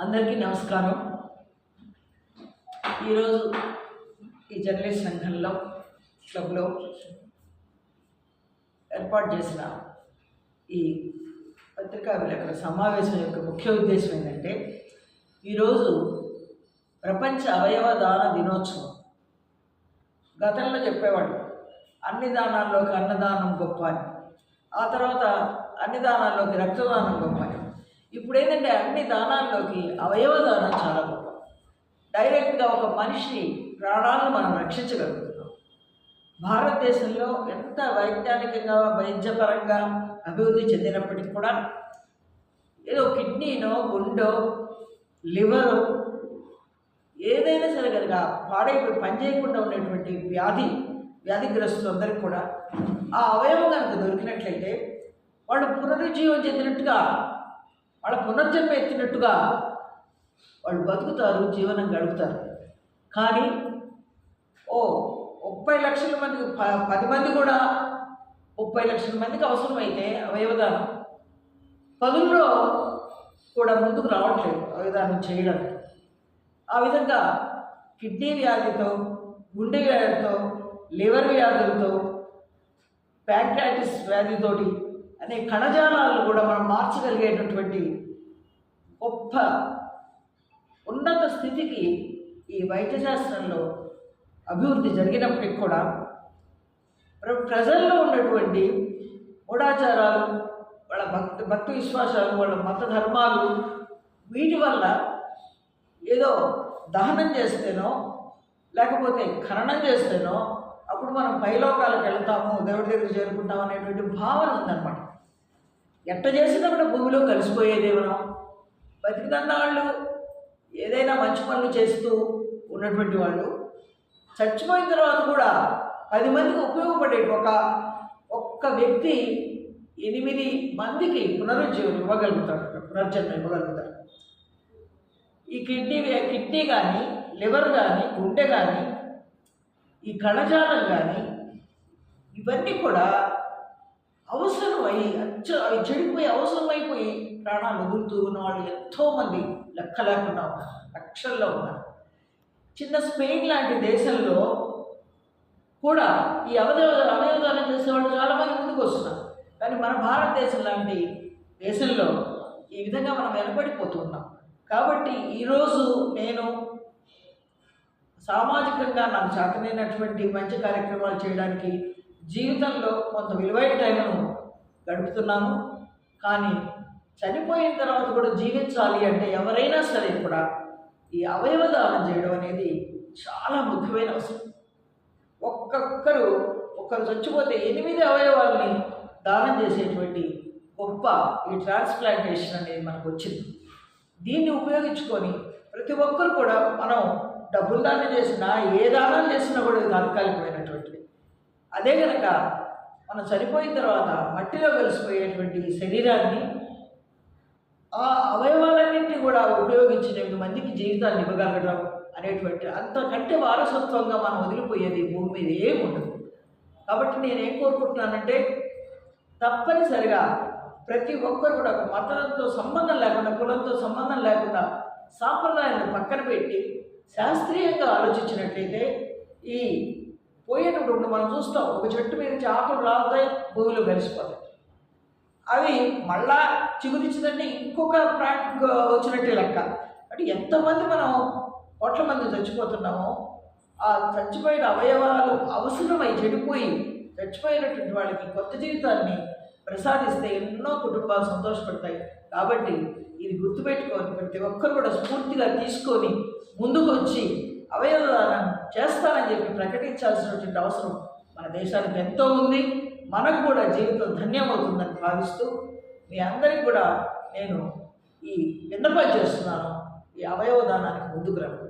అందరికీ నమస్కారం. ఈరోజు ఈ జర్నలిస్ట్ సంఘంలో క్లబ్లో ఏర్పాటు చేసిన ఈ పత్రికా విలేకరుల సమావేశం యొక్క ముఖ్య ఉద్దేశం ఏంటంటే ఈరోజు ప్రపంచ అవయవ దాన దినోత్సవం. గతంలో చెప్పేవాడు అన్ని దానాల్లోకి అన్నదానం గొప్ప అని. ఆ తర్వాత అన్ని దానాల్లోకి రక్తదానం గొప్ప అని. ఇప్పుడు ఏంటంటే అన్ని దానాల్లోకి అవయవ దానం చాలా గొప్ప. డైరెక్ట్గా ఒక మనిషి ప్రాణాలను మనం రక్షించగలుగుతున్నాం. భారతదేశంలో ఎంత వైజ్ఞానికంగా వైద్యపరంగా అభివృద్ధి చెందినప్పటికీ కూడా ఏదో కిడ్నీనో గుండో లివరు ఏదైనా సరే కనుక పాడైపోయి పనిచేయకుండా ఉండేటువంటి వ్యాధి వ్యాధిగ్రస్తులందరికీ కూడా ఆ అవయవం కనుక దొరికినట్లయితే వాళ్ళు పునరుజ్జీవం చెందినట్టుగా వాళ్ళ పునర్జన్మ ఎత్తినట్టుగా వాళ్ళు బతుకుతారు జీవనం గడుపుతారు. కానీ ఓ ముప్పై లక్షల మందికి ప పది మంది కూడా ముప్పై లక్షల మందికి అవసరమైతే అవయవదానం. పదుల్లో కూడా ముందుకు రావట్లేదు అవయదానం చేయడం. ఆ విధంగా కిడ్నీ వ్యాధితో గుండె వ్యాధితో లివర్ వ్యాధులతో ప్యాంక్రాటిస్ వ్యాధితోటి అనే కణజాలాలను కూడా మనం మార్చగలిగేటటువంటి గొప్ప ఉన్నత స్థితికి ఈ వైద్యశాస్త్రంలో అభివృద్ధి జరిగినప్పటికి కూడా ప్రజల్లో ఉన్నటువంటి మూఢాచారాలు వాళ్ళ భక్తి భక్తి విశ్వాసాలు వాళ్ళ మత ధర్మాలు వీటి వల్ల ఏదో దహనం చేస్తేనో లేకపోతే ఖననం చేస్తేనో అప్పుడు మనం పైలోకాలకు వెళ్తాము దేవుడి దగ్గర చేరుకుంటాం అనేటువంటి భావన ఉందన్నమాట. ఎట్ట చేసినా కూడా భూమిలో కలిసిపోయేదే మనం. బతికినన్న వాళ్ళు ఏదైనా మంచి పనులు చేస్తూ ఉన్నటువంటి వాళ్ళు చచ్చిపోయిన తర్వాత కూడా పది మందికి ఉపయోగపడే ఒక ఒక్క వ్యక్తి ఎనిమిది మందికి పునరుజ్జీవనం ఇవ్వగలుగుతాడు పునర్జన్మ ఇవ్వగలుగుతాడు. ఈ కిడ్నీ కిడ్నీ కానీ లివర్ కానీ గుండె కానీ ఈ కణజాలం కానీ ఇవన్నీ కూడా అవసరమై అచ్చ అవి చెడిపోయి అవసరమైపోయి ప్రాణాలు ఎగురుతూ ఉన్నవాళ్ళు ఎంతోమంది లెక్క లేకుండా ఉన్నారు లక్షల్లో ఉన్నారు. చిన్న స్పెయిన్ లాంటి దేశంలో కూడా ఈ అవయవ అవయవదానం చేసేవాళ్ళు చాలామంది ముందుకు వస్తున్నారు. కానీ మన భారతదేశం లాంటి దేశంలో ఈ విధంగా మనం వెనబడిపోతున్నాం కాబట్టి ఈరోజు నేను సామాజికంగా నాకు చేతనైనటువంటి మంచి కార్యక్రమాలు చేయడానికి జీవితంలో కొంత విలువైన టైంను గడుపుతున్నాను కానీ చనిపోయిన తర్వాత కూడా జీవించాలి అంటే ఎవరైనా సరే కూడా ఈ అవయవ దానం చేయడం అనేది చాలా ముఖ్యమైన అవసరం. ఒక్కొక్కరు ఒక్కరు చచ్చిపోతే ఎనిమిది అవయవాల్ని దానం చేసేటువంటి గొప్ప ఈ ట్రాన్స్ప్లాంటేషన్ అనేది మనకు వచ్చింది. దీన్ని ఉపయోగించుకొని ప్రతి ఒక్కరు కూడా మనం డబ్బులు దానం చేసినా ఏ దానం చేసినా కూడా ఇది తాత్కాలికమైనటువంటిది. అదే కనుక మనం చనిపోయిన తర్వాత మట్టిలో కలిసిపోయేటువంటి శరీరాన్ని ఆ అవయవాలన్నింటినీ కూడా ఉపయోగించి ఎనిమిది మందికి జీవితాన్ని ఇవ్వగలగడం అనేటువంటి అంతకంటే వారసత్వంగా మనం వదిలిపోయేది భూమి మీద ఏమి ఉండదు. కాబట్టి నేను ఏం కోరుకుంటున్నానంటే తప్పనిసరిగా ప్రతి ఒక్కరు కూడా మతంతో సంబంధం లేకుండా కులంతో సంబంధం లేకుండా సాంప్రదాయాలను పక్కన పెట్టి శాస్త్రీయంగా ఆలోచించినట్లయితే ఈ పోయేటప్పుడు మనం చూస్తాం ఒక చెట్టు మీద నుంచి ఆకులు రాలుతాయి భూమిలో కలిసిపోతాయి. అవి మళ్ళా చిగురించిందంటే ఇంకొక ప్రాణి వచ్చినట్టే లెక్క. అంటే ఎంతమంది మనం కోట్ల మంది చచ్చిపోతున్నామో ఆ చచ్చిపోయిన అవయవాలు అవసరమై చెడిపోయి చచ్చిపోయినటువంటి వాళ్ళకి కొత్త జీవితాన్ని ప్రసాదిస్తే ఎన్నో కుటుంబాలు సంతోషపడతాయి. కాబట్టి ఇది గుర్తుపెట్టుకొని ప్రతి ఒక్కరు కూడా స్ఫూర్తిగా తీసుకొని ముందుకు వచ్చి అవయవదానాన్ని చేస్తానని చెప్పి ప్రకటించాల్సినటువంటి అవసరం మన దేశానికి ఎంతో ఉంది. మనకు కూడా జీవితం ధన్యమవుతుందని భావిస్తూ మీ అందరికీ కూడా నేను ఈ విన్నపం చేస్తున్నాను. ఈ అవయవదానానికి ముందుకు రండి.